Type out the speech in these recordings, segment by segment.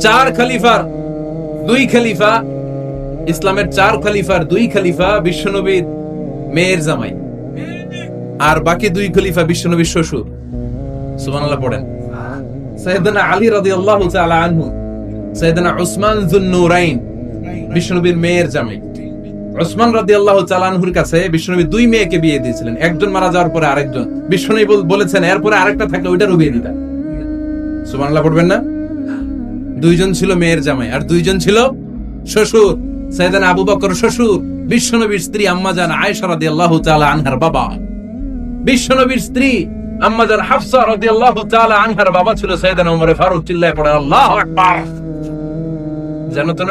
চার খলিফার, দুই খলিফা, ইসলামের চার খলিফার, দুই খলিফা, বিশ্বনবীর মেয়ের জামাই। আর বাকি দুই খলিফা বিশ্বনবীর শ্বশুর। সুবহানাল্লাহ, পড়েন। আলী আনহু উসমান বিশ্বনবীর মেয়ের জামাই। উসমান রাদিয়াল্লাহু তাআলা আনহুর কাছে দুই মেয়েকে বিয়ে দিয়েছিলেন। একজন মারা যাওয়ার পরে আরেকজন। বিশ্বনবী বলেছেন, এরপরে আরেকটা থাকলে ওইটারও বিয়ে দিতা সুবহানাল্লাহ, পড়বেন না? দুইজন ছিল মেয়ের জামাই আর দুইজন ছিল শ্বশুর। সৈয়দান আবু বকর শ্বশুর, বিশ্বনবীর স্ত্রী আম্মাজান আয়েশা রাদিয়াল্লাহু আনহার বাবা। বিশ্বনবীর স্ত্রী আম্মাজান হাফসা আনহার বাবা ছিল সৈয়দান ওমর ফারুক, চিল্লায় পড়ে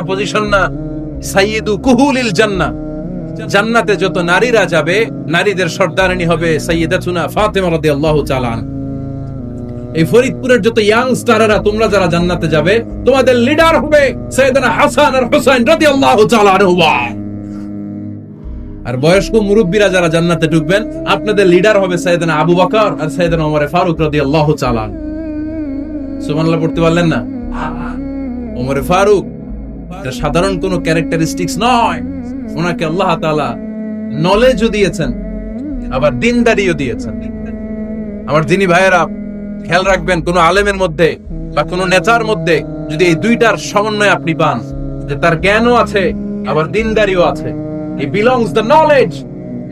পজিশন না সাইয়্যিদু কুহুলিল জান্নাহ জান্নাতে যত নারীরা যাবে, নারীদের সর্দারিনী হবে সাইয়্যিদাতুনা ফাতেমা রাদিয়াল্লাহু তাআলা আনহা। এই ফরিদপুরের যত ইয়াং স্টারেরা তোমরা যারা জান্নাতে যাবে, তোমাদের লিডার হবে সৈয়দনা হাসান আর হুসাইন রাদিয়াল্লাহু তাআলা আনহুমা। আর বয়স্ক মুরব্বীরা যারা জান্নাতে ঢুকবেন, আপনাদের লিডার হবে সৈয়দনা আবু বকর আর সৈয়দনা ওমর ফারুক রাদিয়াল্লাহু তাআলা সুবহানাল্লাহ, পড়তে পারলেন না? ওমর ফারুক, এটা সাধারণ কোনো ক্যারেক্টারিস্টিক্স নয়। ওনাকে আল্লাহ তাআলা নলেজও দিয়েছেন, আবার দিনদারিও দিয়েছেন। আমার দিনী ভাইয়েরা খেয়াল রাখবেন, কোন আলেমের মধ্যে বা কোন নেতার মধ্যে যদি এই দুইটার সমন্বয় আপনি পান, যে তার জ্ঞানও আছে, আবার দিনদারিও আছে। He belongs the knowledge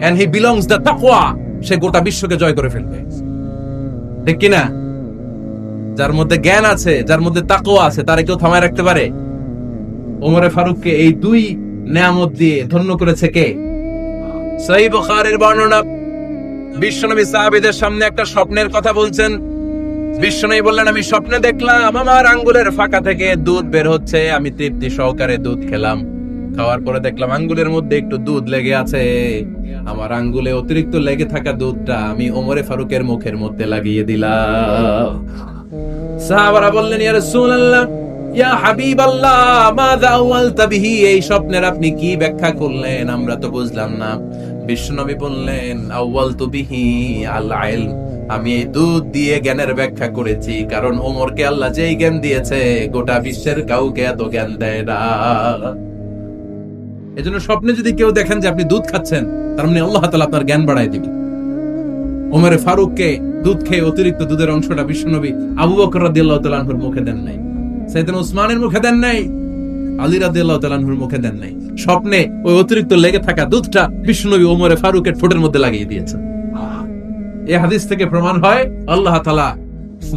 and he belongs the তাকওয়া সে গোটা বিশ্বকে জয় করে ফেলবে। ঠিক কিনা? যার মধ্যে জ্ঞান আছে, যার মধ্যে তাকওয়া আছে, তারে কেউ থামায় রাখতে পারে? ওমরে ফারুককে এই দুই নেয়ামত দিয়ে ধন্য করেছে কে? সহিহ বুখারীর বর্ণনা। বিশ্বনবী সাহাবীদের সামনে একটা স্বপ্নের কথা বলছেন বিশ্বনবী বললেন, আমি স্বপ্নে দেখলাম, আমার আঙ্গুলের ফাঁকা থেকে দুধ বের হচ্ছে। আমি তৃপ্তি সহকারে দুধ খেলাম। খাওয়ার পরে দেখলাম আঙ্গুলের মধ্যে একটু দুধ লেগে আছে। আমার আঙ্গুলে অতিরিক্ত লেগে থাকা দুধটা আমি ওমরে ফারুকের মুখের মধ্যে লাগিয়ে দিলাম। সাহাবারা বললেন, ইয়া রাসূলুল্লাহ, ইয়া হাবিবাল্লাহ, মাযা আওয়ালতা বিহি? এই স্বপ্নের আপনি কি ব্যাখ্যা করলেন? আমরা তো বুঝলাম না। বিশ্বনবী বললেন আউয়াল তু বিহি আল ইলম আমি এই দুধ দিয়ে জ্ঞানের ব্যাখ্যা করেছি, কারণ ওমরকে আল্লাহ যেই জ্ঞান দিয়েছে, গোটা বিশ্বের কাউকে এত জ্ঞান দেয় না। এজন্য স্বপ্নে যদি কেউ দেখেন যে আপনি দুধ খাচ্ছেন, তার মানে আল্লাহ তাআলা আপনার জ্ঞান বাড়ায় দিবেন ওমরে ফারুককে দুধ খেয়ে অতিরিক্ত দুধের অংশটা বিশ্বনবী আবু বকর রাদিয়াল্লাহু তাআলা আনহুর মুখে দেন নাই সাইয়েদনা উসমানের মুখে দেন নাই, আলী রাদিয়াল্লাহু তাআলা আনহুর মুখে দেন নাই। স্বপ্নে ওই অতিরিক্ত লেগে থাকা দুধটা বিশ্বনবী ওমরে ফারুকের ঠোঁটের মধ্যে লাগিয়ে দিয়েছেন। হাদিস থেকে প্রমাণ হয়, আল্লাহ তাআলা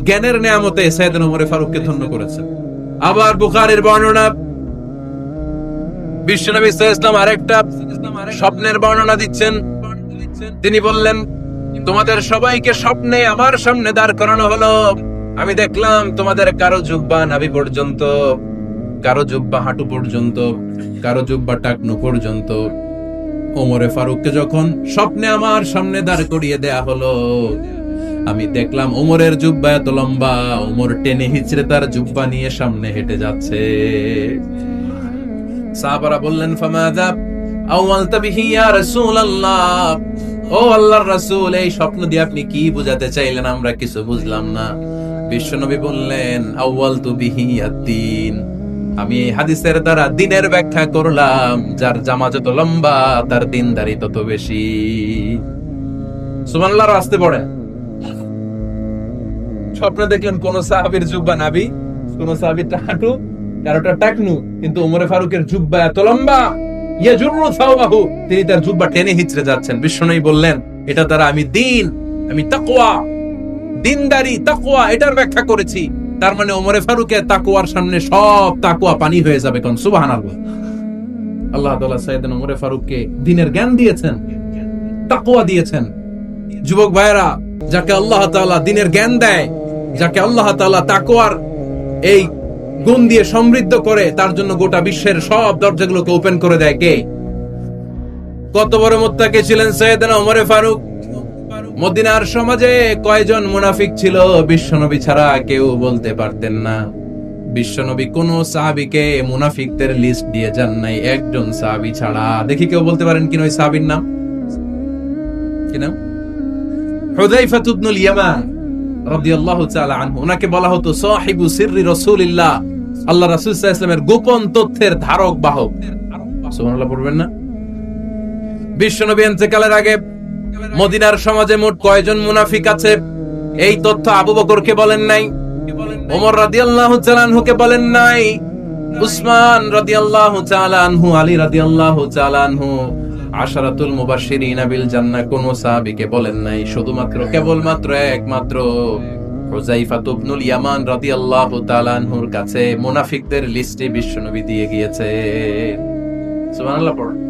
জ্ঞানের নিয়ামতে সাইয়েদনা ওমরে ফারুককে ধন্য করেছেন। আবার বুখারীর বর্ণনা, বিশ্বনবী ওয়াসাল্লাম আরেকটা স্বপ্নের বর্ণনা দিচ্ছেন। তিনি বললেন, তোমাদের সবাইকে স্বপ্নে আমার সামনে দাঁড় করানো হলো। আমি দেখলাম তোমাদের কারও জুব্বা নাভি পর্যন্ত, কারও জুব্বা হাঁটু পর্যন্ত, কারও জুব্বা টাকনু পর্যন্ত ওমরে ফারুককে যখন স্বপ্নে আমার সামনে দাঁড় করিয়ে দেয়া হলো, আমি দেখলাম ওমরের জুব্বা এত লম্বা, ওমর টেনে হিচড়ে তার জুব্বা নিয়ে সামনে হেঁটে যাচ্ছে। সাহাবারা বললেন ফামাদা আওয়ালতা বিহি ইয়া রাসূলুল্লাহ? ও আল্লাহর রাসূল, এই স্বপ্ন দিয়ে আপনি কি বুঝাতে চাইলেন? আমরা কিছু বুঝলাম না। বিশ্বনবী বললেন আউয়ালতু বিহি আদ-দীন আমি হাদিসের দ্বারা দিনের ব্যাখ্যা করলাম, যার জামা যত লম্বা, তার দিনদারি তত বেশি। সুবহানাল্লাহর আসতে পড়ে। স্বপ্নে দেখলেন কোন সাহাবীর জুব্বা নাবি কোন সাহাবীর হাঁটু কারোটা টাকনু, কিন্তু উমরে ফারুকের জুব্বা এত লম্বা। ইয়াজুরু সাওবাহু, তিনি তার জুব্বা টেনে হিচড়ে যাচ্ছেন। বিশ্বনবী বললেন, এটা দ্বারা আমি দিন, আমি তাকওয়া দিনদারি তাকওয়া, এটার ব্যাখ্যা করেছি। তার মানে ওমরে ফারুকের তাকওয়ার সামনে সব তাকুয়া পানি হয়ে যাবে কোন? সুবহানাল্লাহ। আল্লাহ তালা সাইয়েদনা ওমরে ফারুককে দিনের জ্ঞান দিয়েছেন, তাকওয়া দিয়েছেন। যুবক ভাইয়েরা, যাকে আল্লাহ তাআলা দিনের জ্ঞান দেয়, যাকে আল্লাহ তাআলা তাকওয়ার এই গুণ দিয়ে সমৃদ্ধ করে, তার জন্য গোটা বিশ্বের সব দরজাগুলোকে ওপেন করে দেয় কে? কত বড় মোত্তাকে ছিলেন সৈয়দনা ওমরে ফারুক। মদিনার সমাজে কয়জন মুনাফিক ছিল বিশ্বনবী ছাড়া কেউ বলতে পারতেন না। বিশ্বনবী কোন সাহাবীকে মুনাফিকদের লিস্ট দিয়ে যান নাই, একজন সাহাবী ছাড়া। দেখি কেউ বলতে পারেন কিনা ওই সাহাবীর নাম? কি ইয়ামান রাদিয়াল্লাহু তাআলা আনহু। বলা হতো সাহিবু সিররি রাসূলিল্লাহ। আল্লাহ রাসুল ইসলামের গোপন তথ্যের ধারক, বাহক। সুবহানাল্লাহ, পড়বেন না? বিশ্বনবী আগে মদিনার সমাজে মোট কয়জন মুনাফিক আছে? এই তথ্য আবু বকরকে বলেন নাই, ওমর রাদিয়াল্লাহু তাআলা আনহুকে বলেন নাই, উসমান রাদিয়াল্লাহু তাআলা আনহু, আলী রাদিয়াল্লাহু তাআলা আনহু, আশারাতুল মুবাশশিরিন বিল জান্নাহ, কোন সাহাবীকে বলেন নাই, শুধুমাত্র কেবলমাত্র একমাত্র হুযাইফা ইবনুল ইয়ামান রাদিয়াল্লাহু তাআলা আনহুর কাছে মুনাফিকদের লিস্টে বিশ্বনবী দিয়ে গিয়েছে। সুবহানাল্লাহ, পড়।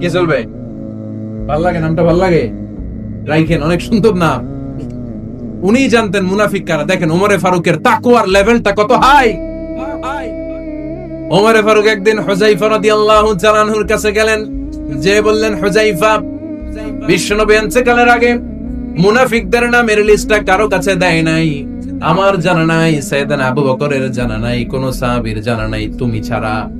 কি চলবে? ভালো লাগে, নামটা ভালো লাগে? রাইখেন, অনেক সুন্দর নাম। উনি জানতেন মুনাফিক কারা। দেখেন, ওমরে ফারুকের তাকুয়ার লেভেলটা কত হাই! ওমরে ফারুক একদিন হুজাইফা রাদিয়াল্লাহু কাছে গেলেন। যে বললেন হুজাইফা বিশ্বনবী কালের আগে। মুনাফিকদের নামের লিস্টটা কারও কাছে দেয় নাই। আমার জানা নাই সাইয়েদানা আবু বকরের জানা নাই, কোন সাহাবীর জানা নাই, তুমি ছাড়া।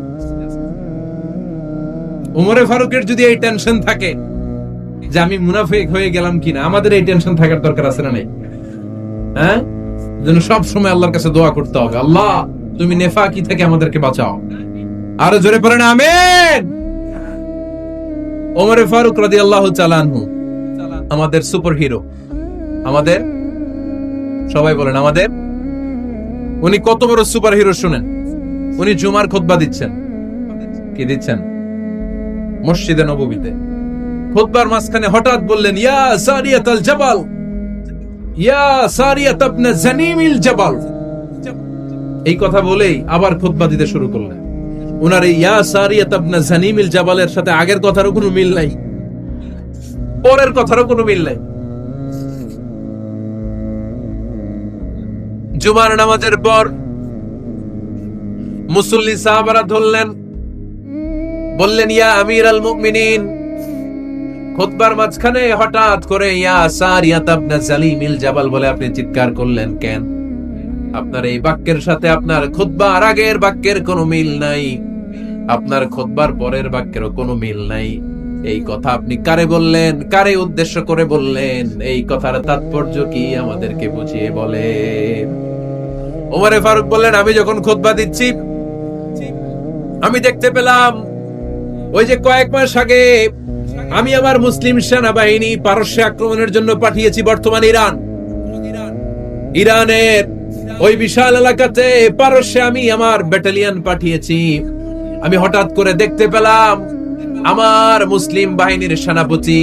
উমরে ফারুকের যদি এই টেনশন থাকে যে আমি মুনাফিক হয়ে গেলাম কিনা, আমাদের এই টেনশন থাকার দরকার আছে না নেই? হ্যাঁ? যেন সব সময় আল্লাহর কাছে দোয়া করতে হবে। আল্লাহ, তুমি নেফাকি থেকে আমাদেরকে বাঁচাও। আরও জোরে পড়েন আমেন! ওমরে ফারুক রাদিয়াল্লাহু চালানহু আমাদের সুপার হিরো আমাদের? সবাই বলেন, আমাদের? উনি কত বড় সুপার হিরো শুনেন? উনি জুমার খুতবা দিচ্ছেন। কি দিচ্ছেন? মসজিদে নববীতে। খুতবার মাঝখানে হঠাৎ বললেন, ইয়া সারিয়াত আল জাবাল, ইয়া সারিয়াত ইবনে জানিমিল জাবাল। এই কথা বলেই আবার দিতে শুরু করলেন। উনার এই ইয়া সারিয়াত ইবনে জানিমিল জাবালের সাথে আগের কথারও কোনো মিল নাই, পরের কথারও কোনো মিল নাই। জুমার নামাজের পর মুসল্লি সাহাবারা ধরলেন বললেন, ইয়া আমির আল মুমিনিন মাঝখানে হঠাৎ করে, ইয়া জালিমিল জাবাল বলে আপনি চিৎকার করলেন, কেন? আপনার এই বাক্যের সাথে আপনার আগের বাক্যের কোনো মিল নাই। আপনার পরের বাক্যেরও কোনো মিল নাই। এই কথা আপনি কারে বললেন? কারে উদ্দেশ্য করে বললেন? এই কথার তাৎপর্য কি আমাদেরকে বুঝিয়ে বলেন? ওমরে ফারুক বললেন, আমি যখন খুতবা দিচ্ছি, আমি দেখতে পেলাম ওই যে কয়েক মাস আগে আমি আমার মুসলিম সেনাবাহিনী পারস্যে আক্রমণের জন্য পাঠিয়েছি বর্তমান ইরান। ইরানের ওই বিশাল এলাকাতে পারস্যে আমি আমার ব্যাটালিয়ন পাঠিয়েছি। আমি হঠাৎ করে দেখতে পেলাম আমার মুসলিম বাহিনীর সেনাপতি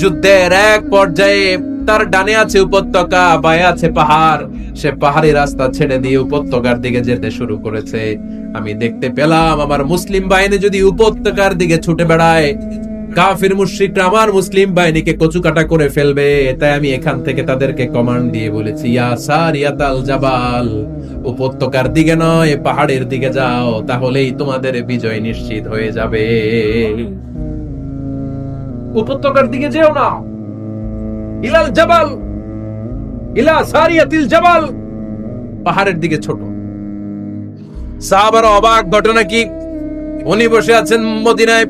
যুদ্ধের এক পর্যায়ে তার ডানে আছে উপত্যকা, বায়ে আছে পাহাড়। সে পাহাড়ি রাস্তা ছেড়ে দিয়ে উপত্যকার দিকে যেতে শুরু করেছে। আমি দেখতে পেলাম, আমার মুসলিম বাহিনী যদি উপত্যকার দিকে ছুটে বেড়ায়, কাফির মুশরিকরা আমার মুসলিম বাহিনীকে কচুকাটা করে ফেলবে। তাই আমি এখান থেকে তাদেরকে কমান্ড দিয়ে বলেছি জাবাল, উপত্যকার দিকে নয়, পাহাড়ের দিকে যাও, তাহলেই তোমাদের বিজয় নিশ্চিত হয়ে যাবে। উপত্যকার দিকে যেও না। ইলাল জাবাল, ইলা সারিয়াতিল জাবাল। পাহাড়ের দিকে ছোট। সাহাবার অবাক, ঘটনা কি? উনি বসে আছেন মদিনায়।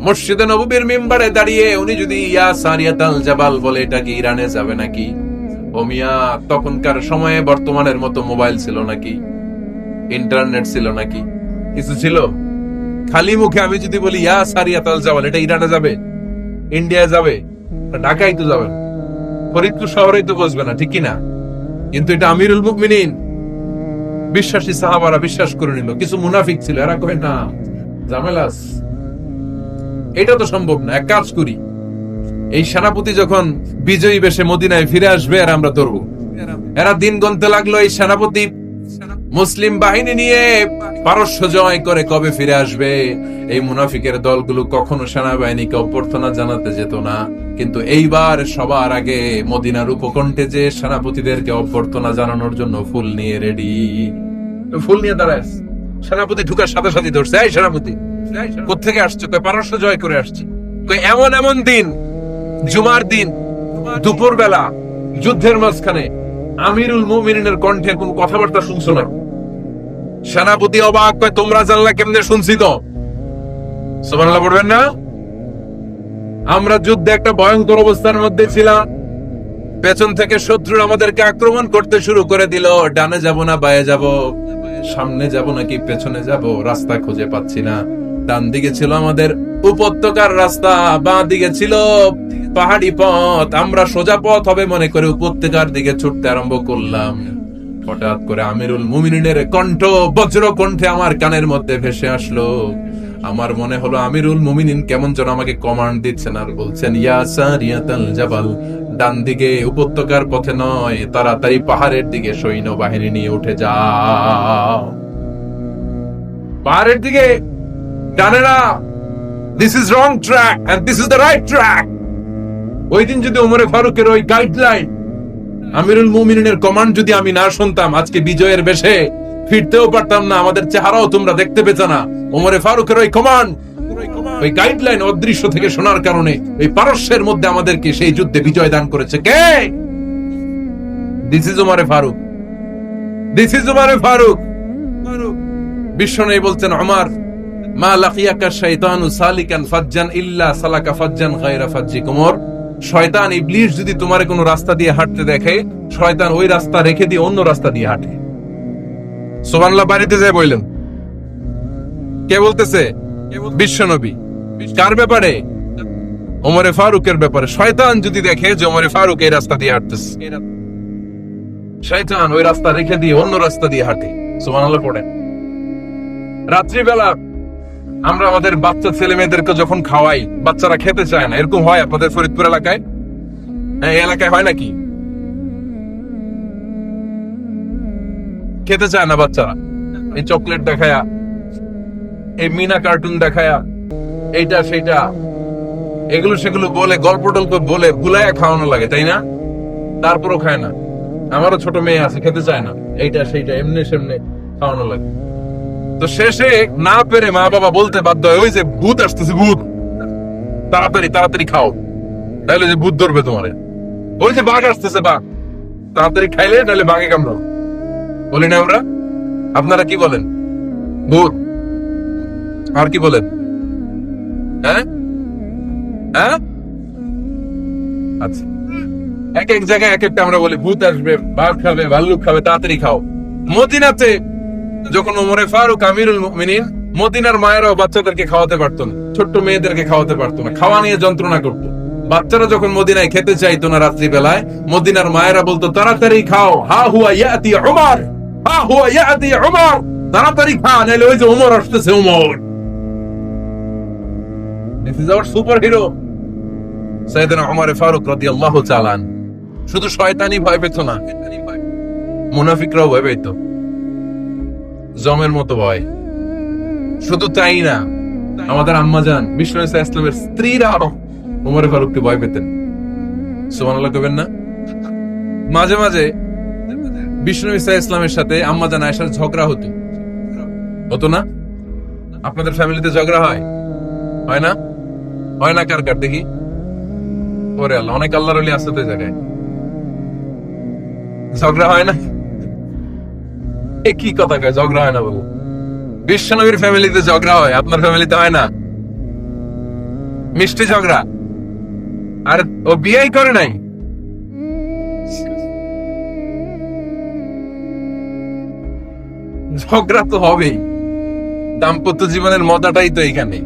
মসজিদে নববীর মেম্বারে দাঁড়িয়ে উনি যদি ইয়া সারিয়াতাল জাবাল বলে, এটা কি ইরানে যাবে নাকি? ও মিয়া, তখনকার সময়ে বর্তমানের মতো মোবাইল ছিল নাকি? ইন্টারনেট ছিল নাকি? কিছু ছিল? খালি মুখে আমি যদি বলি, ইয়া সারিয়াতাল জাবাল, এটা ইরানে যাবে? ইন্ডিয়া যাবে? ঢাকায় তো যাবে ফরিদপুর শহরেই তো বসবে না, ঠিক না কিন্তু এটা আমিরুল মুমিনিন। বিশ্বাসী সাহাবারা বিশ্বাস করে নিল। কিছু মুনাফিক ছিল, এরা কয়, না জামেলাস এটা তো সম্ভব না, এক কাজ করি। এই সেনাপতি যখন বিজয়ী বেশে মদিনায় ফিরে আসবে আর আমরা ধরবো। এরা দিন গনতে লাগল এই সেনাপতি। মুসলিম বাহিনী নিয়ে পারস্য জয় করে কবে ফিরে আসবে? এই মুনাফিকের দলগুলো কখনো সেনাবাহিনীকে অভ্যর্থনা জানাতে যেত না। কিন্তু এইবার সবার আগে মদিনার উপকণ্ঠে যে সেনাপতিদেরকে অভ্যর্থনা জানানোর জন্য ফুল নিয়ে রেডি। ফুল নিয়ে দাঁড়ায় সেনাপতি ঢুকার সাথে সাথে ধরছে, এই সেনাপতি কোথেকে আসছে? কই পারস্য জয় করে আসছি। কই এমন এমন দিন, জুমার দিন দুপুর বেলা যুদ্ধের মাঝখানে। আমিরুল মুমিনের কণ্ঠে কোন কথাবার্তা শুনছো না? সেনাপতি অবাক কয় তোমরা জানলা কেমনে শুনছি তো? সুবহানাল্লাহ, পড়বেন না? আমরা যুদ্ধে একটা ভয়ঙ্কর অবস্থার মধ্যে ছিলাম। পেছন থেকে শত্রু আমাদেরকে আক্রমণ করতে শুরু করে দিল। ডানে যাব না, বায়ে যাব। সামনে যাব নাকি পেছনে যাব? রাস্তা খুঁজে পাচ্ছি না। ডান দিকে ছিল আমাদের উপত্যকার রাস্তা, বাঁ দিকে ছিল পাহাড়ি পথ। আমরা সোজা পথ হবে মনে করে উপত্যকার দিকে ছুটতে আরম্ভ করলাম। হঠাৎ করে আমিরুল মুমিনের কণ্ঠ বজ্র কণ্ঠে আমার কানের মধ্যে ভেসে আসলো। আমার মনে হলো আমিরুল মুমিনিন কেমন যেন আমাকে কমান্ড দিচ্ছেন আর বলছেন জাবাল। ডান দিকে উপত্যকার পথে নয়, তাড়াতাড়ি পাহাড়ের দিকে সৈন্য বাহিনী নিয়ে উঠে যাও। পাহাড়ের দিকে this is wrong track this is the right track ওই দিন যদি ওমরে ফারুকের ওই গাইডলাইন আমিরুল মুমিনের কমান্ড যদি আমি না শুনতাম, আজকে বিজয়ের বেশে ফিরতেও পারতাম না, আমাদের চেহারাও তোমরা দেখতে পেত না। ওমরে ফারুকের ওই কমান্ড ওই গাইডলাইন অদৃশ্য থেকে শোনার কারণে ওই পারস্যের মধ্যে আমাদেরকে সেই যুদ্ধে বিজয় দান করেছে। কে? দিস ইজ ওমরে ফারুক দিস ইজ ওমরে ফারুক বিশ্ব নেই বলছেন আমার মা লাকিয়াকা শাইতানু সালিকান ফাজ্জান ইল্লা সালাকা ফাজ্জান গায়রা ফাজ্জি কুমর শয়তান ইবলিস যদি তোমার কোনো রাস্তা দিয়ে হাঁটতে দেখে, শয়তান ওই রাস্তা রেখে দিয়ে অন্য রাস্তা দিয়ে হাঁটে। সুবহানাল্লাহ বাড়িতে যায় বললেন কে বলতেছে? বিশ্বনবী কার ব্যাপারে? ওমরে ফারুকের ব্যাপারে। শয়তান যদি দেখে যে ওমরে ফারুক এই রাস্তা দিয়ে হাঁটতেছে। শয়তান ওই রাস্তা রেখে দিয়ে অন্য রাস্তা দিয়ে হাঁটে। সুবহানাল্লাহ পড়েন। রাত্রিবেলা আমরা আমাদের বাচ্চা ছেলে মেয়েদেরকে যখন খাওয়াই, বাচ্চারা খেতে চায় না, এরকম হয় আপনাদের ফরিদপুর এলাকায়? হ্যাঁ এলাকায় হয় নাকি? খেতে চায় না বাচ্চারা। এই চকলেট দেখায়া, এই মিনা কার্টুন দেখায়া, এইটা সেটা এগুলো সেগুলো বলে, গল্প টল্প বলে, ভুলাইয়া খাওয়ানো লাগে, তাই না? তারপরও খায় না। আমারও ছোট মেয়ে আছে, খেতে চায় না। এইটা সেইটা, এমনি সেমনে খাওয়ানো লাগে। তো শেষে না পেরে মা বাবা বলতে বাধ্য হয়, ওই যে ভূত আসতেছে, ভূত। তাড়াতাড়ি তাড়াতাড়ি খাও। তাহলে যে ভূত ধরবে তোমারে। ওই যে বাঘ আসতেছে বাঘ। তাড়াতাড়ি খাইলে তাহলে বাঘে কামড়াও বলি না আমরা? আপনারা কি বলেন? ভূত। আর কি বলেন? হ্যাঁ? হ্যাঁ? আচ্ছা। এক এক জায়গায় এক একটা আমরা বলি, ভূত আসবে খাবে, ভাল্লুক খাবে, তাড়াতাড়ি খাও। মদিনাতে যখন ওমরে ফারুক আমিরুল মুমিনিন মদিনার মায়েরাও বাচ্চাদেরকে খাওয়াতে পারতো না, ছোট্ট মেয়েদেরকে খাওয়াতে পারতো না, খাওয়া নিয়ে যন্ত্রণা করতো। বাচ্চারা যখন মদিনায় খেতে চাইতো না রাত্রি বেলায় মদিনার মায়েরা বলতো, তাড়াতাড়ি খাও, হা হুয়া ইয়াতি উমর। হা হুয়া ইয়াতি উমর। তাড়াতাড়ি খা নাহলে ওই যে উমর আসতেছে, Umar. This is our super hero সাইয়েদনা Umar Faruk রাদিয়াল্লাহু তাআলা। শুধু শয়তানি ভয় পেত না, মুনাফিকরাও ভয় পেত। জমের মতো ভয়। শুধু তাই না, আমাদের আম্মা যান বিষ্ণু ইসা ইসলামের স্ত্রীরা উমর ফারুককে ভয় পেতেন। সুবহানাল্লাহ কবেন না? মাঝে মাঝে বিষ্ণু ইসা ইসলামের সাথে আম্মা জান ঝগড়া হতো। হতো না? আপনাদের ফ্যামিলিতে ঝগড়া হয়? হয় না? হয় না কার কার? দেখি। ওরে আল্লাহ, অনেক আল্লাহর আসতে জায়গায়। ঝগড়া হয় না? এ কি কথা কয়? ঝগড়া হয় না বাবু। বিশ্বনবীর ফ্যামিলিতে ঝগড়া হয়, আপনার ফ্যামিলিতে হয় না? মিষ্টি ঝগড়া। আর ও বিয়েই করে নাই? ঝগড়া তো হবেই। দাম্পত্য জীবনের মজাটাই তো এখানে।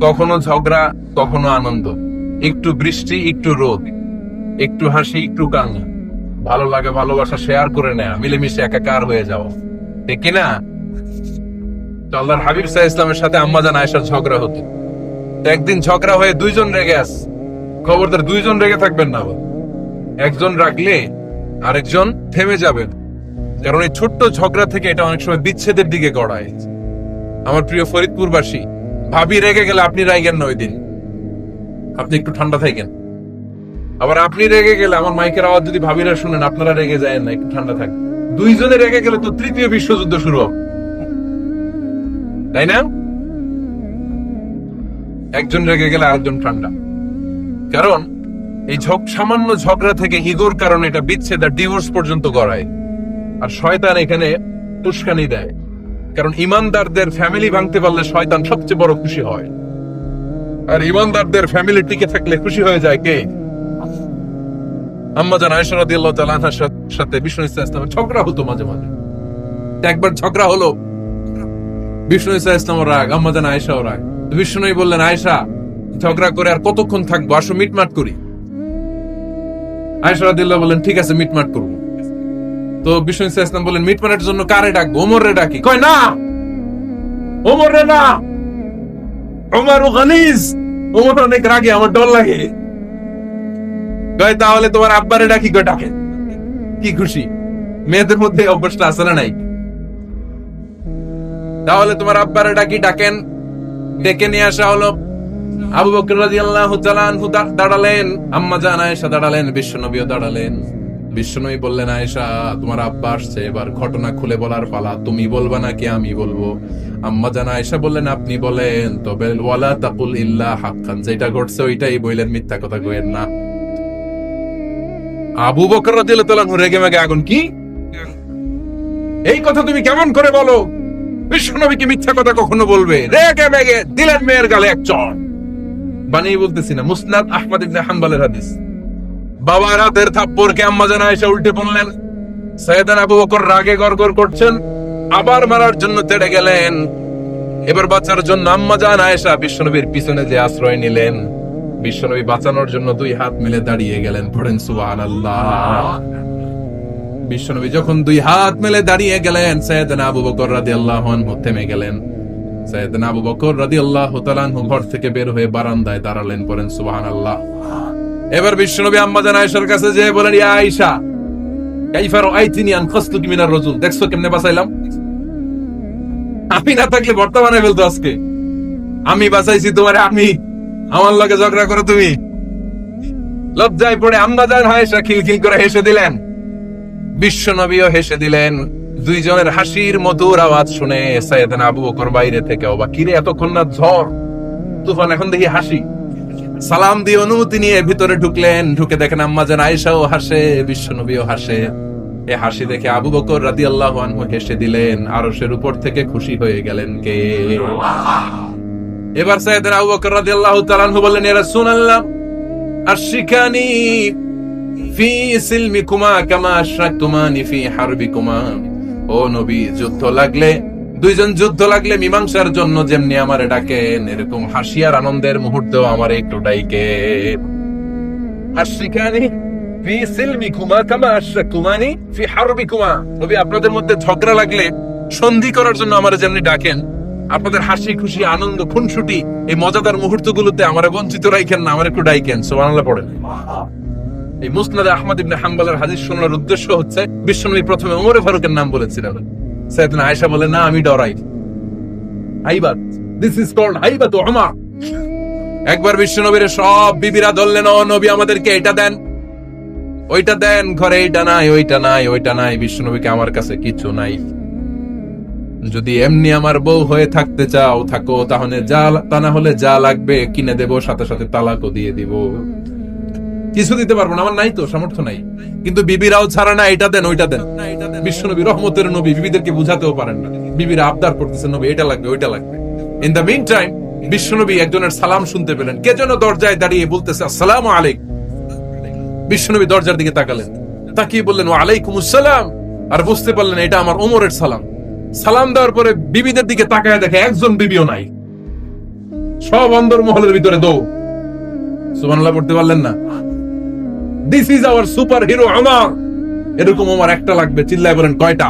কখনো ঝগড়া, কখনো আনন্দ। একটু বৃষ্টি, একটু রোদ। একটু হাসি, একটু কান্না। ভালো লাগে, ভালোবাসা শেয়ার করে নেয়া। মিলেমিশে একাকার হয়ে যাওয়া। ঠিক না তো আল্লাহর হাবিব সাহা ইসলামের সাথে আম্মাজান আয়েশার ঝগড়া হতো। একদিন ঝগড়া হয়ে দুইজন রেগে আস খবরদার দুইজন রেগে থাকবেন না একজন রাখলে আরেকজন থেমে যাবেন। কারণ এই ছোট্ট ঝগড়া থেকে এটা অনেক সময় বিচ্ছেদের দিকে গড়ায়। আমার প্রিয় ফরিদপুরবাসী, ভাবি রেগে গেলে আপনি রাইগেন না ওই দিন। আপনি একটু ঠান্ডা থাকেন। আবার আপনি রেগে গেলে আমার মাইকের আওয়াজ যদি ভাবিরা শুনেন, আপনারা রেগে যায় না, একটু ঠান্ডা থাকেন দুইজনে রেগে গেলে তো তৃতীয় বিশ্বযুদ্ধ শুরু হবে। তাই না? একজন রেগে গেলে আরেকজন ঠান্ডা। কারণ এই ঝগ, সামান্য ঝগড়া থেকে ইগোর কারণে এটা বিচ্ছেদ আর ডিভোর্স পর্যন্ত গড়ায়। আর শয়তান এখানে উস্কানি দেয়। কারণ ইমানদারদের ফ্যামিলি ভাঙতে পারলে শয়তান সবচেয়ে বড় খুশি হয়। আর ইমানদারদের ফ্যামিলি টিকে থাকলে খুশি হয়ে যায় কে? আম্মা জান রাদিয়াল্লাহু তাআলা আনহার সাথে- বিষ্ণু ইসলামের ঝগড়া হতো মাঝে মাঝে। একবার ঝগড়া হলো, বিষ্ণু ইসলামের রাগ আম্মা জান আয়েশাও রাগ। বিষ্ণুই বললেন, আয়েশা, ঝগড়া করে আর কতক্ষণ থাকব? আসো, মিটমাট করি। আয়েশা রাদিয়াল্লাহু বললেন, ঠিক আছে, মিটমাট করব। তো বিষ্ণু ইসলাম বললেন মিটমাটের জন্য কারে ডাকবো? ওমর রে ডাকি। কয়, না। ওমর রে না। ওমর গানিজ। ওমর অনেক রাগে, আমার ডর লাগে। কয়, তাহলে তোমার আব্বারে ডাকি? কয়, ডাকে। কি খুশি। মেয়েদের মধ্যে অভ্যাসটা আছে নাই? তাহলে তোমার আব্বারে ডাকি, ডাকেন। ডেকে নিয়ে আসা হলো। আবু বকর তাআলা দাঁড়ালেন। আম্মা জান আয়েশা দাঁড়ালেন বিশ্বনবীও দাঁড়ালেন। বিশ্বনবী বললেন আয়েশা তোমার আব্বা আসছে, এবার ঘটনা খুলে বলার পালা। তুমি বলবা নাকি আমি বলব? আম্মা জান আয়েশা বললেন, আপনি বলেন। তবে ওয়ালা তাকুল ইল্লা হাক্কান, যেটা ঘটছে ওইটাই বললেন মিথ্যা কথা কইেন না। আবু বকর রাদিয়াল্লাহু তাআলা রেগে মেগে আগুন কি? এই কথা তুমি কেমন করে বলো? বিশ্বনবী কি মিথ্যা কথা কখনো বলবে? রেগে মেগে দিলেন মেয়ের গালে এক চড় বানিয়ে বলতেছি না, মুসনাদ আহমদ ইবনে হাম্বলের হাদিস। বাবার হাতের থাপ্পড়কে আম্মা জানা এসে উল্টে পড়লেন সৈয়দান আবু বকর রাগে করছেন, আবার মারার জন্য তেড়ে গেলেন। এবার বাঁচার জন্য আম্মা জান আয়েশা বিশ্বনবীর পিছনে যে আশ্রয় নিলেন, বিশ্বনবী বাঁচানোর জন্য দুই হাত মিলে দাঁড়িয়ে গেলেন, পড়েন সুবহানাল্লাহ। বিশ্বনবী যখন দুই হাত মেলে দাঁড়িয়ে গেলেন, সৈয়দনা আবু বকর রাদিয়াল্লাহু আনহু থেমে গেলেন। সৈয়দনা আবু বকর রাদিয়াল্লাহু তাআলা ঘর থেকে বের হয়ে বারান্দায় দাঁড়ালেন, পড়েন সুবহানাল্লাহ। এবার বিশ্বনবী আম্মা জান আয়েশার কাছে যেয়ে বলেন, ইয়া আয়েশা, কাইফা রাআইতিনি আন মিনার দেখছ কেমনে বাঁচাইলাম? আমি না থাকলে ফেলতো আজকে। আমি বাঁচাইছি তোমারে, আমি। আমার লগে ঝগড়া করো তুমি। লজ্জায় পড়ে আম্মা জান আয়েশা খিলখিল করে হেসে দিলেন। বিশ্বনবীও হেসে দিলেন। দুইজনের হাসির মধুর আওয়াজ শুনে সাইয়েদানা আবু বকর বাইরে থেকে অবাক, কিরে, এতক্ষণ না ঝড়, তুফান, এখন দেখি হাসি। সালাম দিয়ে অনুমতি নিয়ে ভিতরে ঢুকলেন। ঢুকে দেখেন আম্মা যেন আয়েশাও হাসে, বিশ্বনবীও হাসে। এ হাসি দেখে আবু বকর রাদিয়াল্লাহু আনহু হেসে দিলেন, আরশের উপর থেকে খুশি হয়ে গেলেন কে? এবার সাইয়েদানা আবু বকর রাদিয়াল্লাহু তাআলা আনহু বললেন ইয়া রাসূলুল্লাহ আশিকানি ফি সিলমিকুমা কামা আশরাকতুমানি ফি হারবিকুমা। ও নবী, যুদ্ধ লাগলে দুইজন যুদ্ধ লাগলে মীমাংসার জন্য যেমনি আমারে ডাকেন, এরকম হাসি আর আনন্দের মুহূর্তেও আমার একটু ডাইকে আপনাদের মধ্যে ঝগড়া লাগলে সন্ধি করার জন্য আমারে যেমনি ডাকেন, আপনাদের হাসি, খুশি, আনন্দ, খুনসুটি এই মজাদার মুহূর্তগুলোতে আমারে বঞ্চিত রাখেন না, আমার একটু ডাইকেন পড়েন এই মুসনাদে আহমদ ইবনে হাম্বলের হাদিস শোনার উদ্দেশ্য হচ্ছে, বিশ্বনবী প্রথমে ওমরে ফারুকের নাম বলেছিলেন। সৈয়দনা আয়েশা বলে না আমি ডরাই। হাইবাত দিস ইজ কল্ড হাইবাত ওমর একবার বিশ্বনবীর সব বিবিরা ধরলেন, ও নবী, আমাদেরকে এটা দেন। ওইটা দেন, ঘরে এইটা নাই, ওইটা নাই ওইটা নাই, বিশ্বনবীকে আমার কাছে কিছু নাই। যদি এমনি আমার বউ হয়ে থাকতে চাও, থাকো তাহলে যা, তা না হলে যা লাগবে, কিনে দেব, সাথে সাথে তালাকও দিয়ে দিব। কিছু দিতে পারব না, আমার নাই তো, সামর্থ্য নাই। কিন্তু বিবিরাও ছাড়া না এটা দেন, ওইটা দেন। বিশ্ব নবী, রহমতের নবী, বিবিদেরকে বুঝাতেও পারেন না। বিবিরা আবদার করতেছে, নবী, এটা লাগবে, ওইটা লাগবে। ইন দ্য মিন টাইম বিশ্বনবী একজনের সালাম শুনতে পেলেন। কে যেন দরজায় দাঁড়িয়ে বলতেছে, আসসালামু আলাইকুম। বিশ্বনবী দরজার দিকে তাকালেন। তাকিয়ে বললেন ওয়ালাইকুম আসসালাম আর বুঝতে পারলেন, এটা আমার ওমরের সালাম। সালাম দেওয়ার পরে বিবিদের দিকে তাকায় দেখে একজন বিবিও নাই। সব অন্দর মহলের ভিতরে দৌ সুবহানাল্লাহ, পড়তে পারলেন না। This is our super hero আমার এরকম আমার একটা লাগবে চিল্লায় বলেন কয়টা?